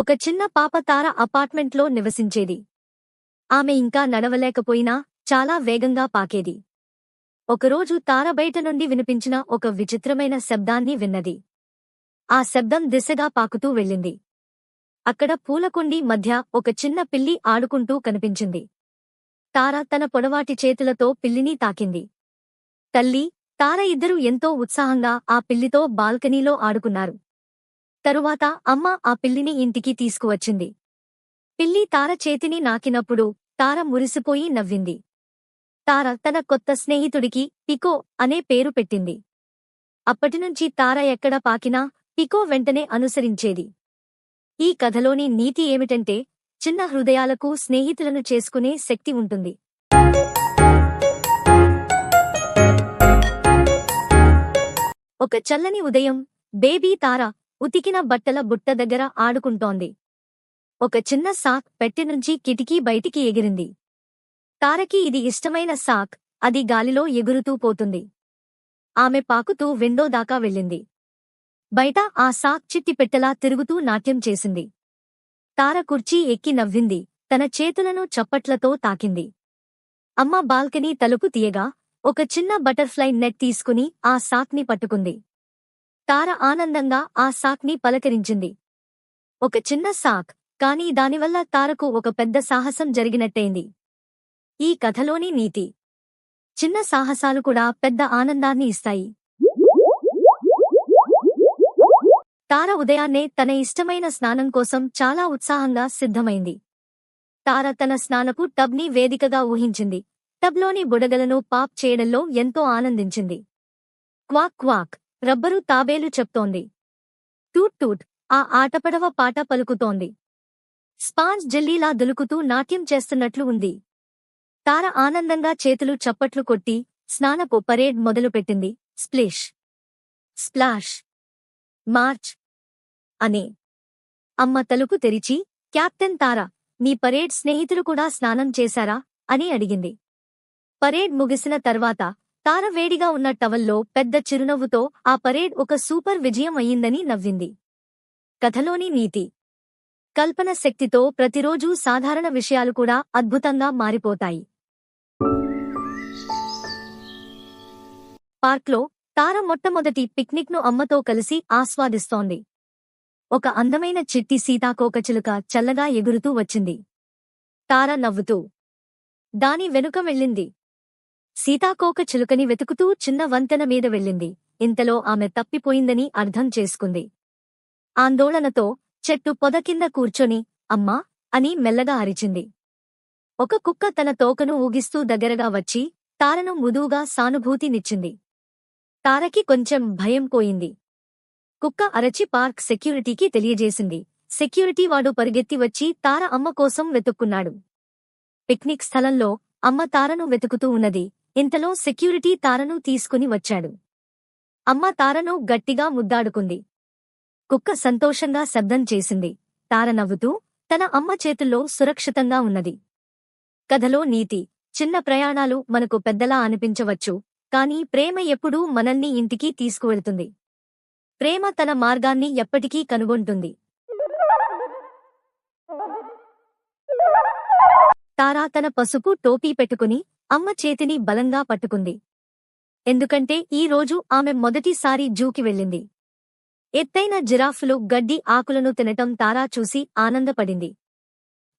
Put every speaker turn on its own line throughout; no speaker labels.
ఒక చిన్న పాప తార అపార్ట్మెంట్లో నివసించేది. ఆమె ఇంకా నడవలేకపోయినా చాలా వేగంగా పాకేది. ఒకరోజు తార బయట నుండి వినిపించిన ఒక విచిత్రమైన శబ్దాన్ని విన్నది. ఆ శబ్దం దిశగా పాకుతూ వెళ్ళింది. అక్కడ పూలకుండి మధ్య ఒక చిన్న పిల్లి ఆడుకుంటూ కనిపించింది. తార తన పొడవాటి చేతులతో పిల్లిని తాకింది. తల్లి తార ఇద్దరూ ఎంతో ఉత్సాహంగా ఆ పిల్లితో బాల్కనీలో ఆడుకున్నారు. తరువాత అమ్మ ఆ పిల్లిని ఇంటికి తీసుకువచ్చింది. పిల్లి తార చేతిని నాకినప్పుడు తార మురిసిపోయి నవ్వింది. తార తన కొత్త స్నేహితుడికి పికో అనే పేరు పెట్టింది. అప్పటినుంచి తార ఎక్కడ పాకినా పికో వెంటనే అనుసరించేది. ఈ కథలోని నీతి ఏమిటంటే చిన్న హృదయాలకు స్నేహితులను చేసుకునే శక్తి ఉంటుంది. ఒక చల్లని ఉదయం బేబీ తార ఉతికిన బట్టల బుట్ట దగ్గర ఆడుకుంటోంది. ఒక చిన్న సాక్ పెట్టె నుంచి కిటికీ బయటికి ఎగిరింది. తారకి ఇది ఇష్టమైన సాక్ అది గాలిలో ఎగురుతూ పోతుంది. ఆమె పాకుతూ విండో దాకా వెళ్ళింది. బయట ఆ సాక్ చిట్టి పెట్టెలా తిరుగుతూ నాట్యం చేసింది. తార కుర్చీ ఎక్కి నవ్వింది తన చేతులను చప్పట్లతో తాకింది. అమ్మ బాల్కనీ తలుపు తీయగా ఒక చిన్న బటర్ఫ్లై నెట్ తీసుకుని ఆ సాక్ని పట్టుకుంది. తార ఆనందంగా ఆ సాక్ని పలకరించింది. ఒక చిన్న సాక్ కానీ దానివల్ల తారకు ఒక పెద్ద సాహసం జరిగినట్టయింది ఈ కథలోని నీతి. చిన్న సాహసాలు కూడా పెద్ద ఆనందాన్ని ఇస్తాయి. తార ఉదయాన్నే తన ఇష్టమైన స్నానం కోసం చాలా ఉత్సాహంగా సిద్ధమైంది. తార తన స్నానపు టబ్ని వేదికగా ఊహించింది. టబ్లోని బుడగలను పాప్ చేయడంలో ఎంతో ఆనందించింది. Quack quack. రబ్బరు తాబేలు చెప్తోంది. టూట్ టూట్ ఆ ఆటపడవ పాట పలుకుతోంది. స్పాంజ్ జెల్లీలా దులుకుతూ నాట్యం చేస్తున్నట్లు ఉంది. తార ఆనందంగా చేతులు చప్పట్లు కొట్టి స్నానపు పరేడ్ మొదలుపెట్టింది. స్ప్లిష్. స్ప్లాష్. మార్చ్. అనే. అమ్మ తలుపు తెరిచి క్యాప్టెన్ తార మీ పరేడ్ స్నేహితులు కూడా స్నానం చేశారా? అని అడిగింది. పరేడ్ ముగిసిన తర్వాత తార వేడిగా ఉన్న టవల్లో పెద్ద చిరునవ్వుతో ఆ పరేడ్ ఒక సూపర్ విజయం అయ్యిందని నవ్వింది. కథలోని నీతి. కల్పన శక్తితో ప్రతిరోజూ సాధారణ విషయాలు కూడా అద్భుతంగా మారిపోతాయి. పార్క్లో తార మొట్టమొదటి పిక్నిక్ను అమ్మతో కలిసి ఆస్వాదిస్తోంది. ఒక అందమైన చిట్టి సీతాకోకచిలుక చల్లగా ఎగురుతూ వచ్చింది. తార నవ్వుతూ దాని వెనుక వెళ్ళింది. సీతాకోక చిలుకని వెతుకుతూ చిన్న వంతెన మీద వెళ్ళింది. ఇంతలో ఆమె తప్పిపోయిందని అర్థం చేసుకుంది. ఆందోళనతో చెట్టు పొద కింద కూర్చొని అమ్మా! అని మెల్లగా అరిచింది. ఒక కుక్క తన తోకను ఊగిస్తూ దగ్గరగా వచ్చి తారను మృదువుగా సానుభూతినిచ్చింది. తారకి కొంచెం భయం పోయింది. కుక్క అరచి పార్క్ సెక్యూరిటీకి తెలియజేసింది. సెక్యూరిటీ వాడు పరిగెత్తి వచ్చి తార అమ్మ కోసం వెతుక్కున్నాడు. పిక్నిక్ స్థలంలో అమ్మ తారను వెతుకుతూ ఉన్నది. ఇంతలో సెక్యూరిటీ తారను తీసుకుని వచ్చాడు. అమ్మ తారను గట్టిగా ముద్దాడుకుంది. కుక్క సంతోషంగా శబ్దం చేసింది. తార నవ్వుతూ తన అమ్మ చేతుల్లో సురక్షితంగా ఉన్నది. కథలో నీతి చిన్న ప్రయాణాలు మనకు పెద్దలా అనిపించవచ్చు కానీ ప్రేమ ఎప్పుడూ మనల్ని ఇంటికి తీసుకువెళ్తుంది. ప్రేమ తన మార్గాన్ని ఎప్పటికీ కనుగొంటుంది. తారా తన పసుపు టోపీ పెట్టుకుని అమ్మ చేతిని బలంగా పట్టుకుంది. ఎందుకంటే ఈ రోజు ఆమె మొదటిసారి జూకి వెళ్ళింది. ఎత్తైన జిరాఫ్లు గడ్డి ఆకులను తినటం తారా చూసి ఆనందపడింది.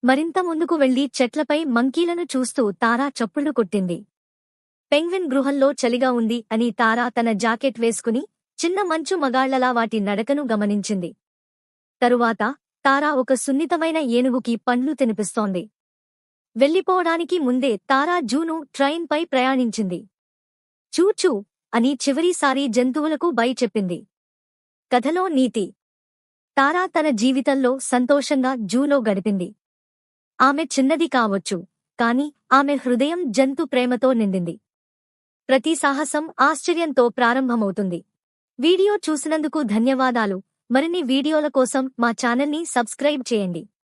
మరింత ముందుకు వెళ్ళి చెట్లపై మంకీలను చూస్తూ తారా చప్పుళ్ళు కొట్టింది. పెంగ్విన్ గృహంలో చలిగా ఉంది అని తారా తన జాకెట్ వేసుకుని చిన్న మంచు మగాళ్ళలా వాటి నడకను గమనించింది. తరువాత తారా ఒక సున్నితమైన ఏనుగుకి పండ్లు తినిపిస్తోంది. వెళ్ళిపోవడానికి ముందే తారా జూను ట్రైన్పై ప్రయాణించింది. చూచూ! అని చివరిసారి జంతువులకు బై చెప్పింది. కథలో నీతి. తారా తన జీవితంలో సంతోషంగా జూలో గడిపింది. ఆమె చిన్నది కావచ్చు కాని ఆమె హృదయం జంతు ప్రేమతో నిండింది. ప్రతి సాహసం ఆశ్చర్యంతో ప్రారంభమవుతుంది. వీడియో చూసినందుకు ధన్యవాదాలు. మరిన్ని వీడియోల కోసం మా ఛానల్ని సబ్స్క్రైబ్ చేయండి.